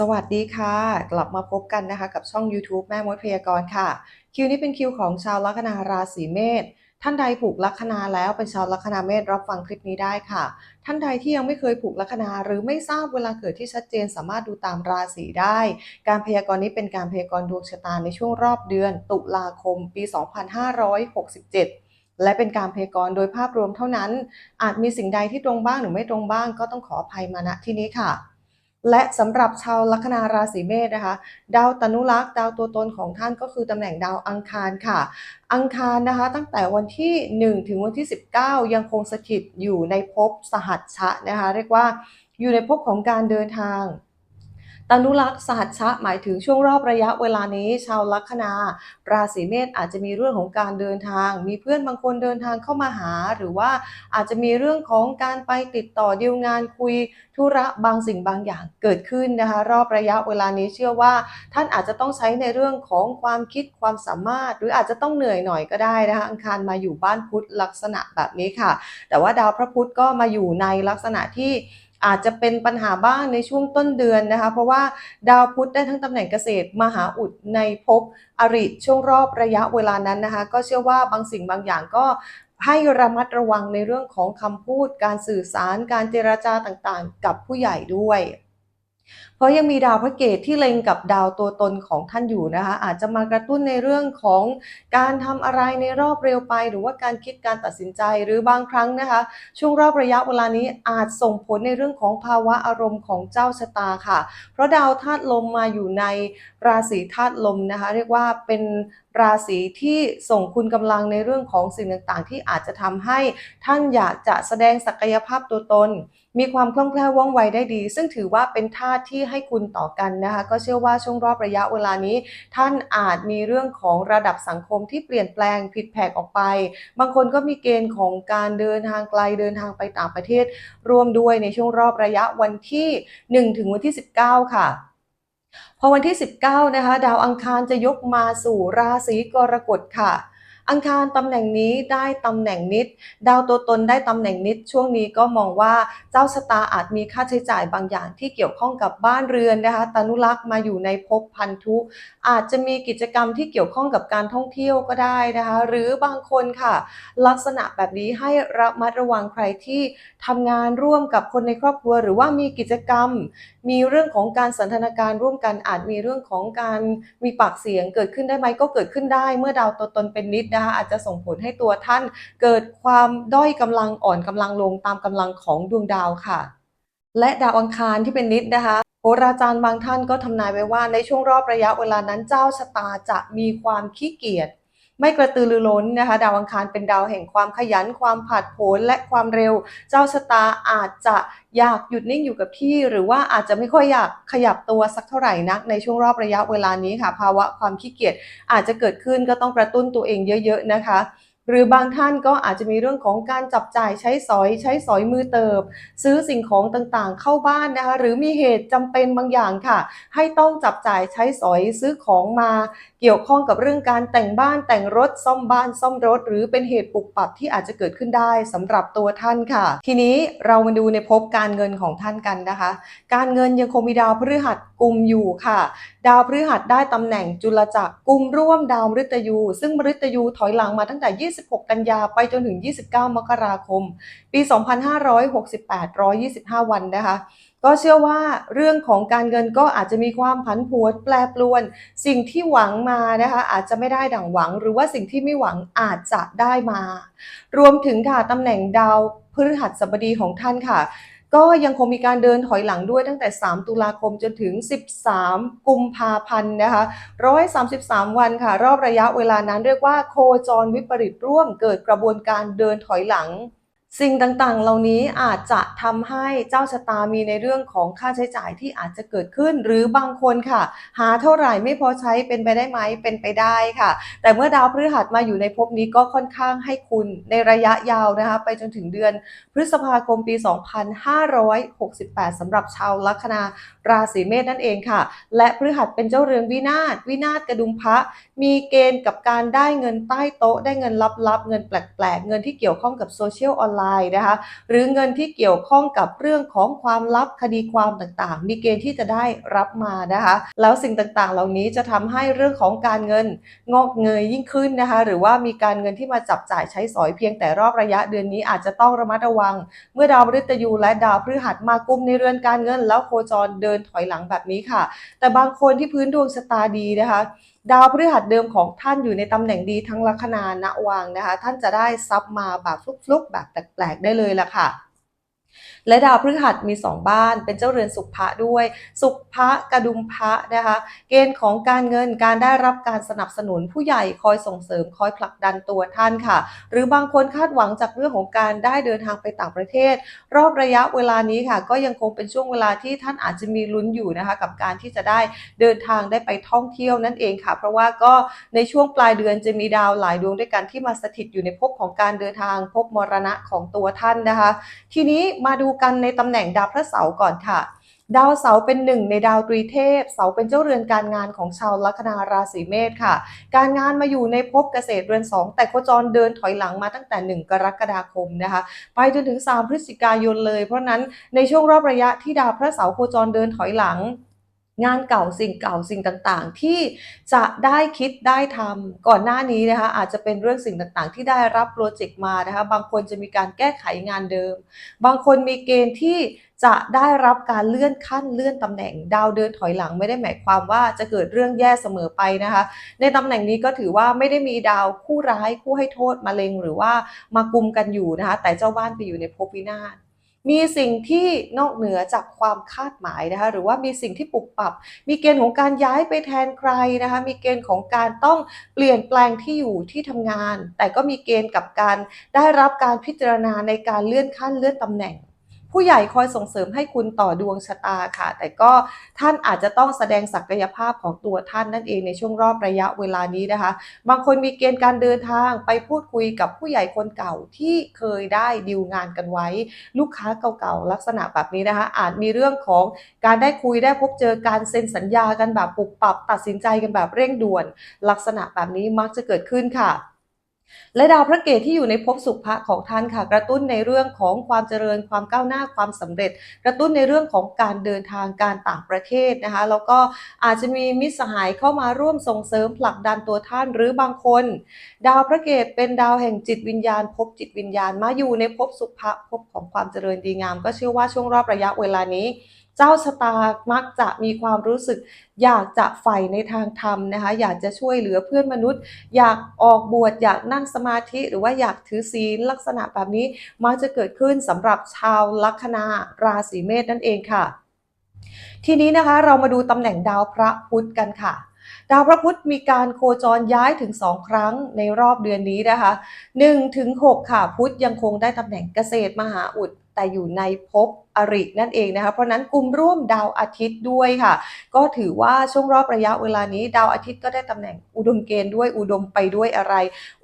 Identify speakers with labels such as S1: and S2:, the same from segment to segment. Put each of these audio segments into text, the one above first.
S1: สวัสดีค่ะ กลับมาพบกันนะคะกับช่อง YouTube แม่มดพยากรณ์ค่ะ คิวนี้เป็นคิวของชาวลัคนาราศีเมษท่านใดผูกลัคนาแล้วเป็นชาวลัคนาเมษรับฟังคลิปนี้ได้ค่ะ ท่านใดที่ยังไม่เคยผูกลัคนาหรือไม่ทราบเวลาเกิดที่ชัดเจนสามารถดูตามราศีได้ การพยากรณ์นี้เป็นการพยากรณ์ดวงชะตาในช่วงรอบเดือน ตุลาคม ปี 2567และเป็นการพยากรณ์โดยภาพรวมเท่านั้น อาจมีสิ่งใดที่ตรงบ้างหรือไม่ตรงบ้างก็ต้องขออภัยมาณที่นี้ค่ะ และสำหรับชาวลัคนาราศีเมษนะคะ ดาวตนุรักษ์ดาวตัวตนของท่านก็คือตำแหน่งดาวอังคารค่ะ อังคารนะคะตั้งแต่วันที่ 1 ถึงวันที่ 19 ยังคงสถิตอยู่ในภพสหัชชะนะคะ เรียกว่าอยู่ในภพของการเดินทาง ตนุรักษ์สหัชชะหมายถึงช่วงรอบระยะเวลานี้ ชาวลัคนา ราศีเมษอาจจะมีเรื่องของการเดินทาง มีเพื่อนบางคนเดินทางเข้ามาหา หรือว่าอาจจะมีเรื่องของการไปติดต่อดีลงานคุยธุระบางสิ่งบางอย่างเกิดขึ้นนะคะรอบระยะเวลานี้เชื่อว่า ท่านอาจจะต้องใช้ในเรื่องของความคิดความสามารถ หรืออาจจะต้องเหนื่อยหน่อยก็ได้นะคะอังคารมาอยู่บ้านพุธลักษณะแบบนี้ค่ะ แต่ว่าดาวพระพุธก็มาอยู่ในลักษณะที่ อาจจะเป็นปัญหาบ้างในช่วงต้นเดือนนะคะ เพราะว่าดาวพุธได้ทั้งตำแหน่งเกษตรมหาอุดในภพอริช่วงรอบระยะเวลานั้นนะคะ ก็เชื่อว่าบางสิ่งบางอย่างก็ให้ระมัดระวังในเรื่องของคำพูด การสื่อสาร การเจรจาต่างๆ กับผู้ใหญ่ด้วย เพราะยังมีดาวพระเกตที่เล็งกับดาวตัวตนของท่านอยู่นะคะ อาจจะมากระตุ้นในเรื่องของการทำอะไรในรอบเร็วไป หรือว่าการคิดการตัดสินใจหรือบางครั้งนะคะ ช่วงรอบระยะเวลานี้อาจส่งผลในเรื่องของภาวะอารมณ์ของเจ้าชะตาค่ะ เพราะดาวธาตุลมมาอยู่ในราศีธาตุลมนะคะ เรียกว่าเป็น ราศีที่ส่งคุณกำลังในเรื่องของสิ่งต่างๆ ที่อาจจะทำให้ท่านอยากจะแสดงศักยภาพตัวตน มีความคล่องแคล่วว่องไวได้ดี ซึ่งถือว่าเป็นธาตุที่ให้คุณต่อกันนะคะ ก็เชื่อว่าช่วงรอบระยะเวลานี้ ท่านอาจมีเรื่องของระดับสังคมที่เปลี่ยนแปลงผิดแผกออกไป บางคนก็มีเกณฑ์ของการเดินทางไกลเดินทางไปต่างประเทศ ร่วมด้วยในช่วงรอบระยะวันที่ 1 ถึงวันที่ 19 ค่ะ พอวันที่ 19 นะคะ ดาวอังคารจะยกมาสู่ราศีกรกฎค่ะ อังคารตำแหน่งนี้ได้ตำแหน่งนิด ดาวตัวตนได้ตำแหน่งนิด ช่วงนี้ก็มองว่าเจ้าชะตาอาจมีค่าใช้จ่ายบางอย่างที่เกี่ยวข้องกับบ้านเรือนนะคะตนุรักษ์มาอยู่ในภพพันธุ อาจจะมีกิจกรรมที่เกี่ยวข้องกับการท่องเที่ยวก็ได้นะคะ หรือบางคนค่ะ ลักษณะแบบนี้ให้ระมัดระวังใครที่ทำงานร่วมกับคนในครอบครัว หรือว่ามีกิจกรรม มีเรื่องของการสันทนาการร่วมกันอาจมีเรื่องของการมีปากเสียงเกิดขึ้นได้ไหมก็เกิดขึ้นได้ เมื่อดาวตัวตนเป็นนิดนะคะอาจจะส่งผลให้ตัวท่านเกิดความด้อยกำลังอ่อนกำลังลงตามกำลังของดวงดาวค่ะ และดาวอังคารที่เป็นนิดนะคะโหราจารย์บางท่านก็ทำนายไว้ว่าในช่วงรอบระยะเวลานั้นเจ้าชะตาจะมีความขี้เกียจ ไม่กระตือรือร้นนะคะ ดาวอังคารเป็นดาวแห่งความขยัน ความผาดโผนและความเร็ว เจ้าชะตาอาจจะอยากหยุดนิ่งอยู่กับที่ หรือว่าอาจจะไม่ค่อยอยากขยับตัวสักเท่าไหร่นัก ในช่วงรอบระยะเวลานี้ค่ะ ภาวะความขี้เกียจอาจจะเกิดขึ้นก็ต้องกระตุ้นตัวเองเยอะ ๆ นะคะหรือบางท่านก็อาจจะมีเรื่องของการจับจ่ายใช้สอยใช้สอยมือเติบ ซื้อสิ่งของต่างๆ เข้าบ้านนะคะ หรือมีเหตุจำเป็นบางอย่างค่ะ ให้ต้องจับจ่ายใช้สอยซื้อของมาเกี่ยวข้องกับเรื่องการแต่งบ้านแต่งรถซ่อมบ้านซ่อมรถ หรือเป็นเหตุปุกปับที่อาจจะเกิดขึ้นได้สำหรับตัวท่านค่ะ ทีนี้เรามาดูในภพการเงินของท่านกันนะคะ การเงินยังคงมีดาวพฤหัสกุมอยู่ค่ะ ดาวพฤหัสได้ตำแหน่งจุลจักรกุมร่วมดาวมฤตยู ซึ่งมฤตยูถอยหลังมาตั้งแต่ 26 กันยาไปจนถึง 29 มกราคม ปี 2568 125 วันนะคะ ก็เชื่อว่าเรื่องของการเงินก็อาจจะมีความผันผวนแปรปรวน สิ่งที่หวังมานะคะอาจจะไม่ได้ดั่งหวัง หรือว่าสิ่งที่ไม่หวังอาจจะได้มา รวมถึงค่ะตำแหน่งดาวพฤหัสบดีของท่านค่ะก็ยังคงมีการเดินถอยหลังด้วยตั้งแต่ 3 ตุลาคมจนถึง 13 กุมภาพันธ์นะคะ 133 วันค่ะ รอบระยะเวลานั้นเรียกว่าโคจรวิปริตร่วมเกิดกระบวนการเดินถอยหลัง สิ่งต่างๆ เหล่านี้อาจจะทำให้เจ้าชะตามีในเรื่องของค่าใช้จ่ายที่อาจจะเกิดขึ้น หรือบางคนค่ะ หาเท่าไหร่ไม่พอใช้เป็นไปได้ไหมเป็นไปได้ค่ะ แต่เมื่อดาวพฤหัสมาอยู่ในภพนี้ก็ค่อนข้างให้คุณในระยะยาวนะคะ ไปจนถึงเดือนพฤษภาคมปี 2568สำหรับชาวลัคนาราศีเมษนั่นเองค่ะ และพฤหัสเป็นเจ้าเรือนวินาศวินาศกระดุมพระ มีเกณฑ์กับการได้เงินใต้โต๊ะ ได้เงินลับๆ เงินแปลกๆ เงินที่เกี่ยวข้องกับโซเชียลออนไลน์นะคะ หรือเงินที่เกี่ยวข้องกับเรื่องของความลับคดีความต่างๆ มีเกณฑ์ที่จะได้รับมานะคะ แล้วสิ่งต่างๆ เหล่านี้จะทำให้เรื่องของการเงินงอกเงยยิ่งขึ้นนะคะ หรือว่ามีการเงินที่มาจับจ่ายใช้สอยเพียงแต่รอบระยะเดือนนี้อาจจะต้องระมัดระวัง เมื่อดาวมฤตยูและดาวพฤหัสมากุมในเรือนการเงิน แล้วโคจรเดินถอยหลังแบบนี้ค่ะ แต่บางคนที่พื้นดวงชะตาดีนะคะ ดาวพฤหัสเดิมของท่านอยู่ในตำแหน่งดีทั้งลัคนาณวังนะคะ ท่านจะได้ซับมาแบบฟลุกๆ แบบแปลกๆได้เลยละค่ะ และดาวพฤหัสมี 2 บ้าน เป็นเจ้าเรือนสุภะด้วย สุภะกระดุมพระนะคะ เกณฑ์ของการเงินการได้รับการสนับสนุนผู้ใหญ่คอยส่งเสริมคอยผลักดันตัวท่านค่ะ หรือบางคนคาดหวังจากเรื่องของการได้เดินทางไปต่างประเทศ รอบระยะเวลานี้ค่ะ ก็ยังคงเป็นช่วงเวลาที่ท่านอาจจะมีลุ้นอยู่นะคะ กับการที่จะได้เดินทางได้ไปท่องเที่ยวนั่นเองค่ะ เพราะว่าก็ในช่วงปลายเดือนจะมีดาวหลายดวงด้วยกันที่มาสถิตอยู่ในภพของการเดินทางภพมรณะของตัวท่านนะคะ ทีนี้มาดูกันในตำแหน่งดาวพระเสาร์ก่อนค่ะ ดาวเสาร์เป็นหนึ่งในดาวตรีเทพ เสาเป็นเจ้าเรือนการงานของชาวลัคนาราศีเมษค่ะ การงานมาอยู่ในภพเกษตรเรือนสองแต่โคจรเดินถอยหลังมาตั้งแต่ 1 กรกฎาคมนะคะ ไปจนถึง 3 พฤศจิกายนเลย เพราะนั้นในช่วงรอบระยะที่ดาวพระเสาร์โคจรเดินถอยหลัง งานเก่าสิ่งเก่าสิ่งต่างๆ ที่จะได้คิดได้ทำก่อนหน้านี้นะคะอาจจะเป็นเรื่องสิ่งต่างๆ ที่ได้รับโปรเจกต์มานะคะบางคนจะมีการแก้ไขงานเดิม บางคนมีเกณฑ์ที่จะได้รับการเลื่อนขั้นเลื่อนตำแหน่ง ดาวเดินถอยหลังไม่ได้หมายความว่าจะเกิดเรื่องแย่เสมอไปนะคะ ในตำแหน่งนี้ก็ถือว่าไม่ได้มีดาวคู่ร้ายคู่ให้โทษมาเลงหรือว่ามากุมกันอยู่นะคะแต่เจ้าบ้านไปอยู่ในภพวินาศ มีสิ่งที่นอกเหนือจากความคาดหมายนะคะหรือว่ามีสิ่งที่ปรับปรับ มีเกณฑ์ของการย้ายไปแทนใครนะคะมีเกณฑ์ของการต้องเปลี่ยนแปลงที่อยู่ที่ทำงาน แต่ก็มีเกณฑ์กับการได้รับการพิจารณาในการเลื่อนขั้นเลื่อนตำแหน่ง ผู้ใหญ่คอยส่งเสริมให้คุณต่อดวงชะตาค่ะ แต่ก็ท่านอาจจะต้องแสดงศักยภาพของตัวท่านนั่นเองในช่วงรอบระยะเวลานี้นะคะ บางคนมีเกณฑ์การเดินทางไปพูดคุยกับผู้ใหญ่คนเก่าที่เคยได้ดีลงานกันไว้ ลูกค้าเก่าๆลักษณะแบบนี้นะคะ อาจมีเรื่องของการได้คุยได้พบเจอการเซ็นสัญญากันแบบปุบปับตัดสินใจกันแบบเร่งด่วน ลักษณะแบบนี้มักจะเกิดขึ้นค่ะ และดาวพระเกตที่อยู่ในภพสุภะของท่านค่ะ กระตุ้นในเรื่องของความเจริญความก้าวหน้าความสำเร็จ กระตุ้นในเรื่องของการเดินทางการต่างประเทศนะคะ แล้วก็อาจจะมีมิตรสหายเข้ามาร่วมส่งเสริมผลักดันตัวท่านหรือบางคน ดาวพระเกตเป็นดาวแห่งจิตวิญญาณภพจิตวิญญาณมาอยู่ในภพสุภะภพของความเจริญดีงาม ก็เชื่อว่าช่วงรอบระยะเวลานี้ เจ้าชะตามักจะมีความรู้สึก อยากจะใฝ่ในทางธรรมนะคะ อยากจะช่วยเหลือเพื่อนมนุษย์ อยากออกบวชอยากนั่งสมาธิ หรือว่าอยากถือศีลลักษณะแบบนี้มักจะเกิดขึ้นสำหรับชาวลัคนาราศีเมษนั่นเองค่ะ ทีนี้นะคะเรามาดูตำแหน่งดาวพระพุธกันค่ะ ดาวพระพุธมีการโคจรย้ายถึง 2 ครั้งในรอบเดือนนี้นะคะ1ถึง6ค่ะพุธยังคงได้ตำแหน่งเกษตรมหาอุดแต่อยู่ในภพอรินั่นเองนะคะ เพราะนั้นกลุ่มร่วมดาวอาทิตย์ด้วยค่ะ ก็ถือว่าช่วงรอบระยะเวลานี้ ดาวอาทิตย์ก็ได้ตำแหน่งอุดมเกณฑ์ด้วยอุดมไปด้วยอะไร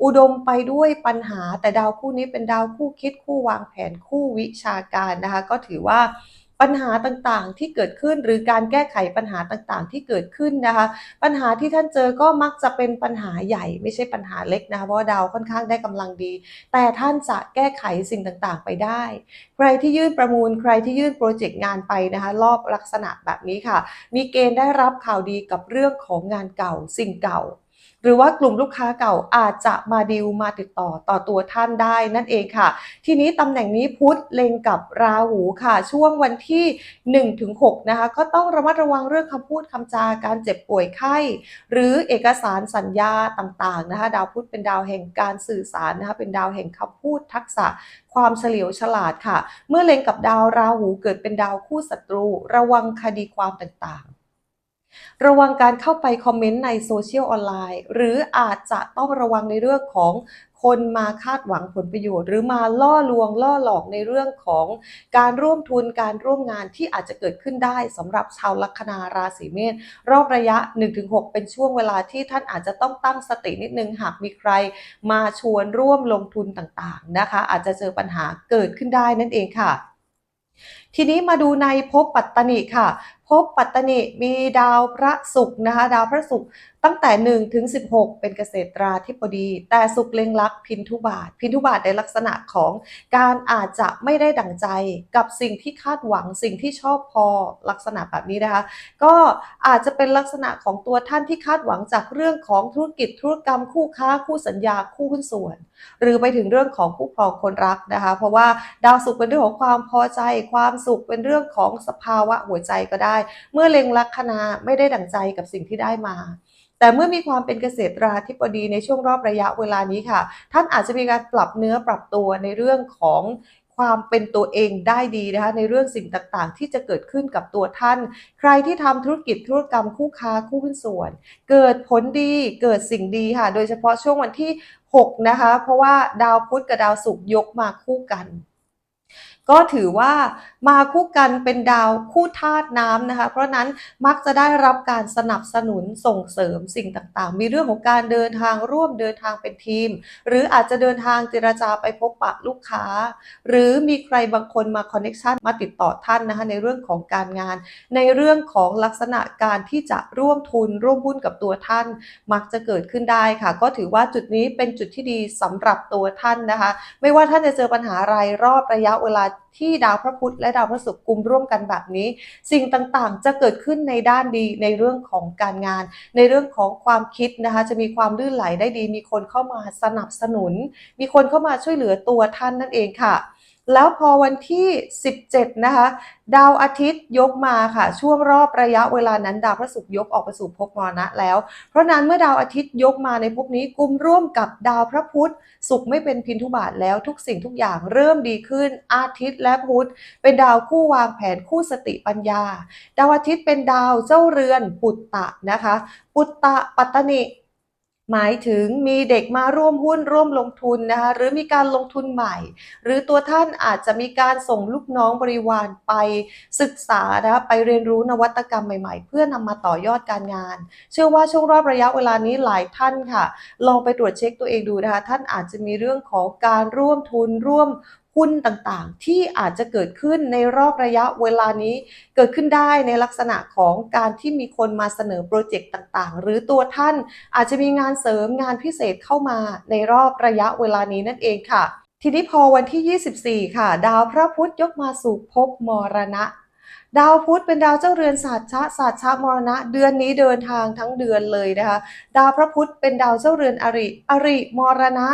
S1: อุดมไปด้วยปัญหา แต่ดาวคู่นี้เป็นดาวคู่คิดคู่วางแผนคู่วิชาการนะคะ ก็ถือว่า ปัญหาต่างๆที่เกิดขึ้นหรือการแก้ไขปัญหาต่างๆ ที่เกิดขึ้นนะคะ ปัญหาที่ท่านเจอก็มักจะเป็นปัญหาใหญ่ไม่ใช่ปัญหาเล็กนะคะเพราะดาวค่อนข้างได้กำลังดี แต่ท่านจะแก้ไขสิ่งต่างๆ ไปได้ ใครที่ยื่นประมูลใครที่ยื่นโปรเจกต์งานไปนะคะรอบลักษณะแบบนี้ค่ะ มีเกณฑ์ได้รับข่าวดีกับเรื่องของงานเก่าสิ่งเก่า หรือว่ากลุ่มลูกค้าเก่าอาจจะมาดิวมาติดต่อต่อตัวท่านได้นั่นเองค่ะ ทีนี้ตำแหน่งนี้พุธเล็งกับราหูค่ะ ช่วงวันที่ 1-6 นะคะ ก็ต้องระมัดระวังเรื่องคำพูดคำจาการเจ็บป่วยไข้ หรือเอกสารสัญญาต่างๆนะคะ ดาวพุธเป็นดาวแห่งการสื่อสารนะคะ เป็นดาวแห่งคำพูดทักษะความเฉลียวฉลาดค่ะ เมื่อเล็งกับดาวราหูเกิดเป็นดาวคู่ศัตรู ระวังคดีความต่างๆ ระวังการเข้าไปคอมเมนต์ในโซเชียลออนไลน์ หรืออาจจะต้องระวังในเรื่องของคนมาคาดหวังผลประโยชน์ หรือมาล่อลวงล่อหลอกในเรื่องของการร่วมทุนการร่วมงานที่อาจจะเกิดขึ้นได้สำหรับชาวลัคนาราศีเมษรอบระยะ 1-6 เป็นช่วงเวลาที่ท่านอาจจะต้องตั้งสตินิดนึงหากมีใครมาชวนร่วมลงทุนต่างๆนะคะ อาจจะเจอปัญหาเกิดขึ้นได้นั่นเองค่ะทีนี้มาดูในภพปัตตนิค่ะภพปัตตนิมีดาวพระศุกร์นะคะ ดาวพระศุกร์ตั้งแต่1ถึง16 เป็นเกษตราธิบดี แต่ศุกร์เล็งลักพินทุบาท พินทุบาทในลักษณะของการอาจจะไม่ได้ดั่งใจกับสิ่งที่คาดหวังสิ่งที่ชอบพอลักษณะแบบนี้นะคะ ก็อาจจะเป็นลักษณะของตัวท่านที่คาดหวังจากเรื่องของธุรกิจธุรกรรมคู่ค้าคู่สัญญาคู่หุ้นส่วน หรือไปถึงเรื่องของคู่ครองคนรักนะคะ เพราะว่าดาวศุกร์เป็นเรื่องของความพอใจ ความสุขเป็นเรื่องของสภาวะหัวใจก็ได้เมื่อเล็งลัคนาไม่ได้ดั่งใจกับสิ่งที่ได้มาแต่เมื่อมีความเป็นเกษตราธิบดีในช่วงรอบระยะเวลานี้ค่ะ ท่านอาจจะมีการปรับเนื้อปรับตัวในเรื่องของความเป็นตัวเองได้ดีนะคะในเรื่องสิ่งต่างๆ ที่จะเกิดขึ้นกับตัวท่าน ใครที่ทำธุรกิจธุรกรรมคู่ค้าคู่หุ้นส่วน เกิดผลดีเกิดสิ่งดีค่ะ โดยเฉพาะช่วงวันที่ 6 นะคะ เพราะว่าดาวพุธกับดาวศุกร์ยกมาคู่กัน ก็ถือว่ามาคู่กันเป็นดาวคู่ธาตุน้ำนะคะ เพราะนั้นมักจะได้รับการสนับสนุนส่งเสริมสิ่งต่างๆ มีเรื่องของการเดินทางร่วมเดินทางเป็นทีม หรืออาจจะเดินทางเจรจาไปพบปะลูกค้า หรือมีใครบางคนมาคอนเน็ชันมาติดต่อท่านนะคะในเรื่องของการงาน ในเรื่องของลักษณะการที่จะร่วมทุน ร่วมหุ้นกับตัวท่าน มักจะเกิดขึ้นได้ค่ะ ก็ถือว่าจุดนี้เป็นจุดที่ดีสำหรับตัวท่านนะคะ ไม่ว่าท่านจะเจอปัญหาอะไรรอบระยะเวลาที่ดาวพระพุธและดาวพระศุกร์กุมร่วมกันแบบนี้ สิ่งต่างๆ จะเกิดขึ้นในด้านดีในเรื่องของการงาน ในเรื่องของความคิดนะคะจะมีความลื่นไหลได้ดี มีคนเข้ามาสนับสนุน มีคนเข้ามาช่วยเหลือตัวท่านนั่นเองค่ะ แล้วพอวันที่ 17 นะคะ ดาวอาทิตย์ยกมาค่ะ ช่วงรอบระยะเวลานั้น ดาวพระศุกร์ยกออกไปสู่ภพมรณะแล้ว เพราะนั้นเมื่อดาวอาทิตย์ยกมาในภพนี้กุมร่วมกับดาวพระพุธศุกร์ไม่เป็นพินทุบาทแล้วทุกสิ่งทุกอย่างเริ่มดีขึ้น อาทิตย์และพุธเป็นดาวคู่วางแผนคู่สติปัญญา ดาวอาทิตย์เป็นดาวเจ้าเรือนปุตตะนะคะ ปุตตะปัตตนิ หมายถึงมีเด็กมาร่วมหุ้นร่วมลงทุนนะคะหรือมีการลงทุนใหม่ หรือตัวท่านอาจจะมีการส่งลูกน้องบริวารไปศึกษานะคะไปเรียนรู้นวัตกรรมใหม่ๆ เพื่อนำมาต่อยอดการงาน เชื่อว่าช่วงรอบระยะเวลานี้หลายท่านค่ะ ลองไปตรวจเช็คตัวเองดูนะคะท่านอาจจะมีเรื่องของการร่วมทุนร่วม หุ้นต่างๆ ที่อาจจะเกิดขึ้นในรอบระยะเวลานี้ เกิดขึ้นได้ในลักษณะของการที่มีคนมาเสนอโปรเจกต์ต่างๆ หรือตัวท่านอาจจะมีงานเสริมงานพิเศษเข้ามาในรอบระยะเวลานี้นั่นเองค่ะ ทีนี้พอวันที่ 24 ค่ะ ดาวพระพุธยกมาสู่ภพมรณะดาวพุธเป็นดาวเจ้าเรือนศาสตร์ชะศาสตร์ชะมรณะ เดือนนี้เดินทางทั้งเดือนเลยนะคะ ดาวพระพุธเป็นดาวเจ้าเรือนอริ อริมรณะ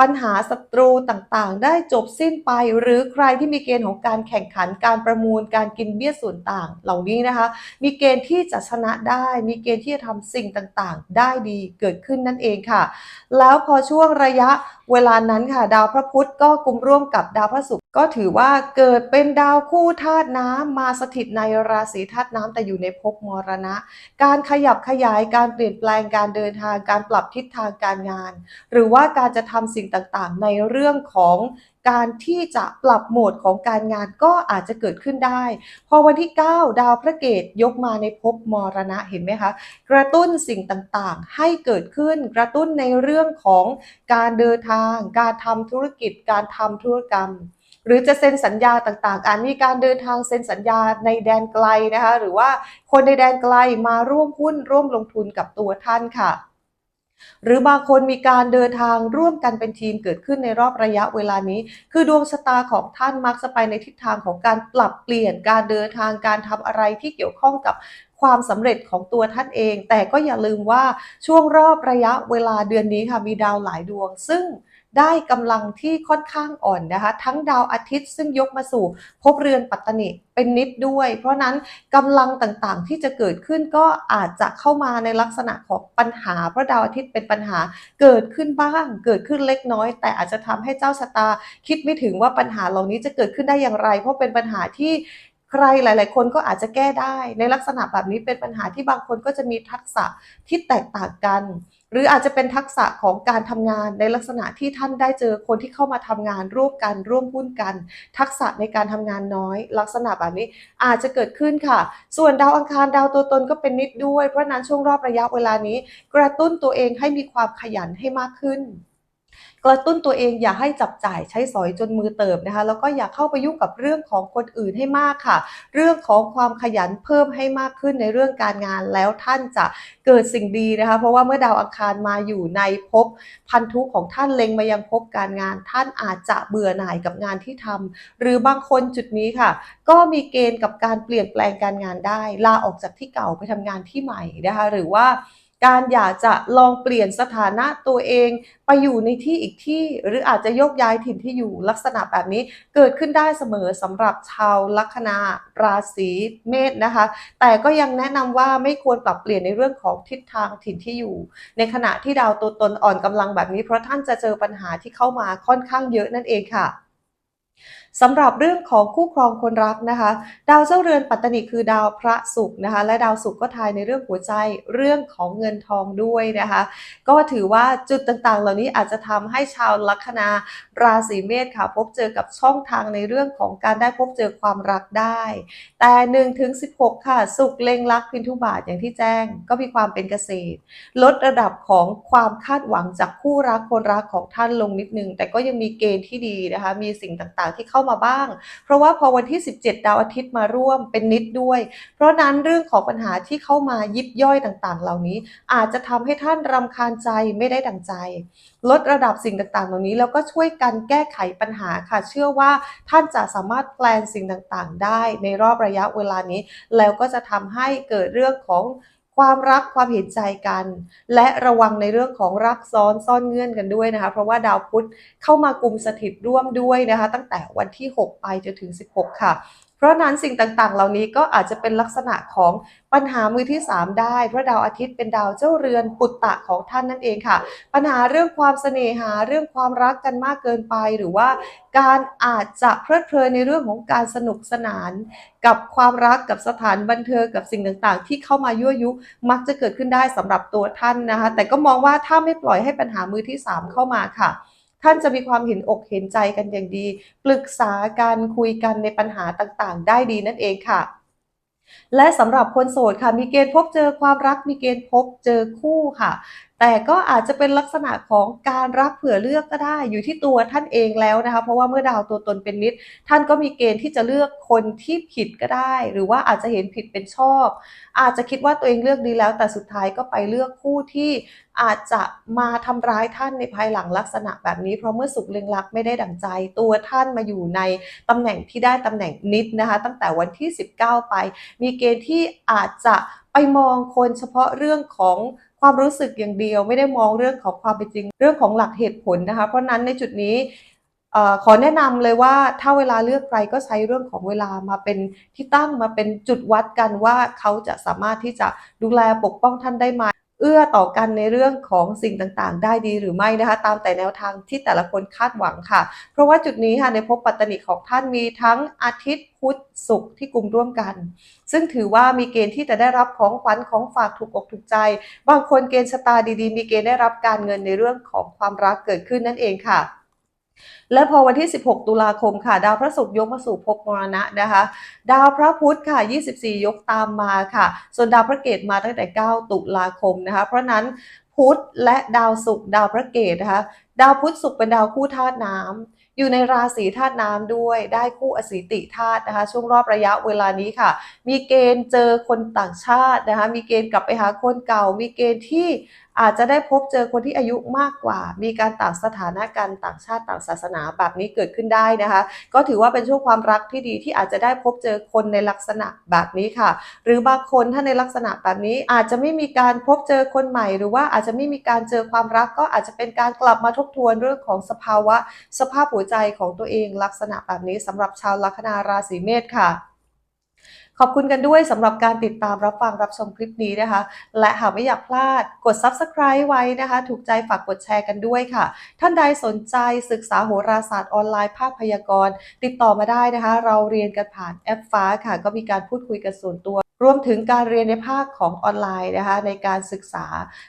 S1: ปัญหาศัตรูต่างๆ ได้จบสิ้นไป หรือใครที่มีเกณฑ์ของการแข่งขันการประมูลการกินเบี้ยส่วนต่าง เหล่านี้นะคะ มีเกณฑ์ที่จะชนะได้ มีเกณฑ์ที่จะทำสิ่งต่างๆ ได้ดีเกิดขึ้นนั่นเองค่ะ แล้วพอช่วงระยะ เวลานั้นค่ะ ดาวพระพุธก็กลุ่มร่วมกับดาวพระศุกร์ก็ถือว่าเกิดเป็นดาวคู่ธาตุน้ำมาสถิตในราศีธาตุน้ำแต่อยู่ในภพมรณะ การขยับขยายการเปลี่ยนแปลงการเดินทางการปรับทิศทางการงาน หรือว่าการจะทำสิ่งต่างๆ ในเรื่องของ การที่จะปรับโหมดของการงานก็อาจจะเกิดขึ้นได้ พอวันที่ 9 ดาวพระเกตยกมาในภพมรณะเห็นไหมคะกระตุ้นสิ่งต่างๆ ให้เกิดขึ้นกระตุ้นในเรื่องของการเดินทาง การทำธุรกิจ การทำธุรกรรมหรือจะเซ็นสัญญาต่างๆ อาจมีการเดินทางเซ็นสัญญาในแดนไกลนะคะ หรือว่าคนในแดนไกลมาร่วมหุ้นร่วมลงทุนกับตัวท่านค่ะ หรือบางคนมีการเดินทางร่วมกันเป็นทีมเกิดขึ้นในรอบระยะเวลานี้ คือดวงชะตาของท่านมักจะไปในทิศทางของการปรับเปลี่ยนการเดินทางการทำอะไรที่เกี่ยวข้องกับความสำเร็จของตัวท่านเอง แต่ก็อย่าลืมว่าช่วงรอบระยะเวลาเดือนนี้ค่ะมีดาวหลายดวง ซึ่ง ได้กำลังที่ค่อนข้างอ่อนนะคะ ทั้งดาวอาทิตย์ซึ่งยกมาสู่ภพเรือนปัตตนิเป็นนิดด้วย เพราะนั้นกำลังต่างๆที่จะเกิดขึ้นก็อาจจะเข้ามาในลักษณะของปัญหา เพราะดาวอาทิตย์เป็นปัญหาเกิดขึ้นบ้าง เกิดขึ้นเล็กน้อย แต่อาจจะทำให้เจ้าชะตา คิดไม่ถึงว่าปัญหาเหล่านี้จะเกิดขึ้นได้อย่างไร เพราะเป็นปัญหาที่ใครหลาย ๆ คนก็อาจจะแก้ได้ ในลักษณะแบบนี้เป็นปัญหาที่บางคนก็จะมีทักษะที่แตกต่างกันหรืออาจจะเป็นทักษะของการทำงานในลักษณะที่ท่านได้เจอคนที่เข้ามาทำงานร่วมกันร่วมหุ้นกัน ทักษะในการทำงานน้อย ลักษณะแบบนี้อาจจะเกิดขึ้นค่ะ ส่วนดาวอังคารดาวตัวตนก็เป็นนิดด้วย เพราะฉะนั้นช่วงรอบระยะเวลานี้ กระตุ้นตัวเองให้มีความขยันให้มากขึ้น กระตุ้นตัวเองอย่าให้จับจ่ายใช้สอยจนมือเติบนะคะ แล้วก็อย่าเข้าไปยุ่งกับเรื่องของคนอื่นให้มากค่ะ เรื่องของความขยันเพิ่มให้มากขึ้นในเรื่องการงานแล้วท่านจะเกิดสิ่งดีนะคะ เพราะว่าเมื่อดาวอังคารมาอยู่ในภพพันธุของท่านเล็งมายังภพการงาน ท่านอาจจะเบื่อหน่ายกับงานที่ทำหรือบางคนจุดนี้ค่ะ ก็มีเกณฑ์กับการเปลี่ยนแปลงการงานได้ ลาออกจากที่เก่าไปทำงานที่ใหม่นะคะ หรือว่า การอยากจะลองเปลี่ยนสถานะตัวเอง ไปอยู่ในที่อีกที่หรืออาจจะยกย้ายถิ่นที่อยู่ลักษณะแบบนี้เกิดขึ้นได้เสมอสำหรับชาวลัคนาราศีเมษนะคะ แต่ก็ยังแนะนำว่าไม่ควรปรับเปลี่ยนในเรื่องของทิศทางถิ่นที่อยู่ ในขณะที่ดาวตัวตนอ่อนกำลังแบบนี้ เพราะท่านจะเจอปัญหาที่เข้ามาค่อนข้างเยอะนั่นเองค่ะ สำหรับเรื่องของคู่ครองคนรักนะคะ ดาวเจ้าเรือนปัตตนิคือดาวพระศุกร์นะคะและดาวศุกร์ก็ทายในเรื่องหัวใจเรื่องของเงินทองด้วยนะคะ ก็ถือว่าจุดต่างๆ เหล่านี้อาจจะทำให้ชาวลัคนา ราศีเมษค่ะ พบเจอกับช่องทางในเรื่องของการได้พบเจอความรักได้ แต่1ถึง16 ค่ะ สุขเล็งรักพินทุบาทอย่างที่แจ้ง ก็มีความเป็นเกษตร ลดระดับของความคาดหวังจากคู่รักคนรักของท่านลงนิดนึง แต่ก็ยังมีเกณฑ์ที่ดีนะคะ มีสิ่งต่างๆ ที่เข้ามาบ้าง เพราะว่าพอวันที่ 17 ดาวอาทิตย์มาร่วมเป็นนิดด้วย เพราะนั้นเรื่องของปัญหาที่เข้ามายิบย่อยต่างๆ เหล่านี้ อาจจะทำให้ท่านรำคาญใจไม่ได้ดังใจ ลดระดับสิ่งต่างๆ เหล่านี้แล้วก็ช่วยกันการแก้ไขปัญหาค่ะ เชื่อว่าท่านจะสามารถแปลนสิ่งต่างๆ ได้ในรอบระยะเวลานี้ แล้วก็จะทำให้เกิดเรื่องของความรักความเห็นใจกัน และระวังในเรื่องของรักซ้อนซ่อนเงื่อนกันด้วยนะคะ เพราะว่าดาวพุธเข้ามากลุ่มสถิตร่วมด้วยนะคะ ตั้งแต่วันที่ 6 ไปจนถึง 16 ค่ะ ราะนั้นสิ่งต่างๆ เหล่านี้ก็อาจจะเป็นลักษณะของปัญหามือที่ 3 ได้ เพราะดาวอาทิตย์เป็นดาวเจ้าเรือนปุตตะของท่านนั่นเองค่ะ ปัญหาเรื่องความเสน่หาเรื่องความรักกันมากเกินไป หรือว่าการอาจจะเพลิดเพลินในเรื่องของการสนุกสนาน กับความรักกับสถานบันเทิงกับสิ่งต่างๆ ที่เข้ามายั่วยุมักจะเกิดขึ้นได้สำหรับตัวท่านนะคะ แต่ก็มองว่าถ้าไม่ปล่อยให้ปัญหามือที่ 3 เข้ามาค่ะ ท่านจะมีความเห็นอกเห็นใจกันอย่างดี ปรึกษาการคุยกันในปัญหาต่างๆ ได้ดีนั่นเองค่ะและสำหรับคนโสดค่ะมีเกณฑ์พบเจอความรักมีเกณฑ์พบเจอคู่ค่ะแต่ก็อาจจะเป็นลักษณะของการรักเผื่อเลือกก็ได้ อยู่ที่ตัวท่านเองแล้วนะคะ เพราะว่าเมื่อดาวตัวตนเป็นนิด ท่านก็มีเกณฑ์ที่จะเลือกคนที่ผิดก็ได้ หรือว่าอาจจะเห็นผิดเป็นชอบ อาจจะคิดว่าตัวเองเลือกดีแล้ว แต่สุดท้ายก็ไปเลือกคู่ที่อาจจะมาทำร้ายท่านในภายหลังลักษณะแบบนี้ เพราะเมื่อสุขเล็งรักไม่ได้ดั่งใจ ตัวท่านมาอยู่ในตำแหน่งที่ได้ตำแหน่งนิดนะคะ ตั้งแต่วันที่ 19 ไป มีเกณฑ์ที่อาจจะไปมองคนเฉพาะเรื่องของ ความรู้สึกอย่างเดียว ไม่ได้มองเรื่องของความเป็นจริง เรื่องของหลักเหตุผลนะคะ เพราะนั้นในจุดนี้ขอแนะนำเลยว่าถ้าเวลาเลือกใครก็ใช้เรื่องของเวลามาเป็นที่ตั้งมาเป็นจุดวัดกันว่าเขาจะสามารถที่จะดูแลปกป้องท่านได้ไหม เอื้อต่อกันในเรื่องของสิ่งต่างๆ ได้ดีหรือไม่นะคะตามแต่แนวทางที่แต่ละคนคาดหวังค่ะ เพราะว่าจุดนี้ค่ะในภพปัตตนิของท่านมีทั้งอาทิตย์พุธศุกร์ที่กลุ่มร่วมกัน ซึ่งถือว่ามีเกณฑ์ที่จะได้รับของขวัญของฝากถูกอกถูกใจ บางคนเกณฑ์ชะตาดีๆ มีเกณฑ์ได้รับการเงินในเรื่องของความรักเกิดขึ้นนั่นเองค่ะ และพอวันที่ 16 ตุลาคมค่ะ ดาวพระศุกร์ยกมาสู่ภพมรณะนะคะ ดาวพระพุธค่ะ 24 ยกตามมาค่ะ ส่วนดาวพระเกตมาตั้งแต่ 9 ตุลาคมนะคะ เพราะนั้นพุธและดาวศุกร์ดาวพระเกตนะคะ ดาวพุธศุกร์เป็นดาวคู่ธาตุน้ำอยู่ในราศีธาตุน้ำด้วยได้คู่อสิติธาตุนะคะ ช่วงรอบระยะเวลานี้ค่ะ มีเกณฑ์เจอคนต่างชาตินะคะ มีเกณฑ์กลับไปหาคนเก่า มีเกณฑ์ที่ อาจจะได้พบเจอคนที่อายุมากกว่า มีการต่างสถานะกันต่างชาติต่างศาสนาแบบนี้เกิดขึ้นได้นะคะ ก็ถือว่าเป็นช่วงความรักที่ดีที่อาจจะได้พบเจอคนในลักษณะแบบนี้ค่ะ หรือบางคนถ้าในลักษณะแบบนี้อาจจะไม่มีการพบเจอคนใหม่ หรือว่าอาจจะไม่มีการเจอความรัก ก็อาจจะเป็นการกลับมาทบทวนเรื่องของสภาวะ สภาพหัวใจของตัวเองลักษณะแบบนี้สำหรับชาวลัคนาราศีเมษค่ะ ขอบคุณกันด้วยสำหรับการติดตามรับฟังรับชมคลิปนี้นะคะ และหากไม่อยากพลาดกด Subscribe ไว้นะคะ ถูกใจฝากกดแชร์กันด้วยค่ะ ท่านใดสนใจศึกษาโหราศาสตร์ออนไลน์ภาคพยากรณ์ ติดต่อมาได้นะคะ เราเรียนกันผ่านแอปฟ้าค่ะ ก็มีการพูดคุยกันส่วนตัว รวมถึงการเรียนในภาคของออนไลน์นะคะในการศึกษา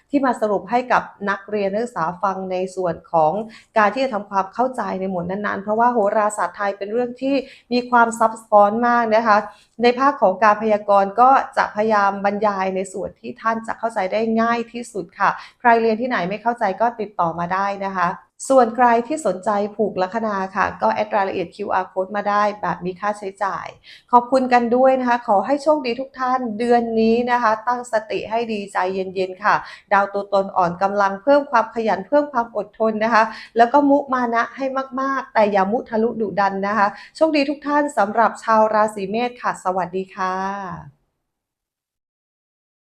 S1: ที่มาสรุปให้กับนักเรียนนักศึกษาฟังในส่วนของการที่จะทำความเข้าใจในหมวดนั้นๆ เพราะว่าโหราศาสตร์ไทยเป็นเรื่องที่มีความซับซ้อนมากนะคะในภาคของการพยากรณ์ก็จะพยายามบรรยายในส่วนที่ท่านจะเข้าใจได้ง่ายที่สุดค่ะ ใครเรียนที่ไหนไม่เข้าใจก็ติดต่อมาได้นะคะ ส่วนใครที่สนใจผูกลัคนาค่ะ ก็แอดรายละเอียด QR code มาได้แบบมีค่าใช้จ่าย ขอบคุณกันด้วยนะคะ ขอให้โชคดีทุกท่านเดือนนี้นะคะ ตั้งสติให้ดีใจเย็นๆค่ะ ดาวตัวตนอ่อนกำลังเพิ่มความขยันเพิ่มความอดทนนะคะ แล้วก็มุมานะให้มากๆ แต่อย่ามุทะลุดุดันนะคะ โชคดีทุกท่านสำหรับชาวราศีเมษค่ะ สวัสดีค่ะ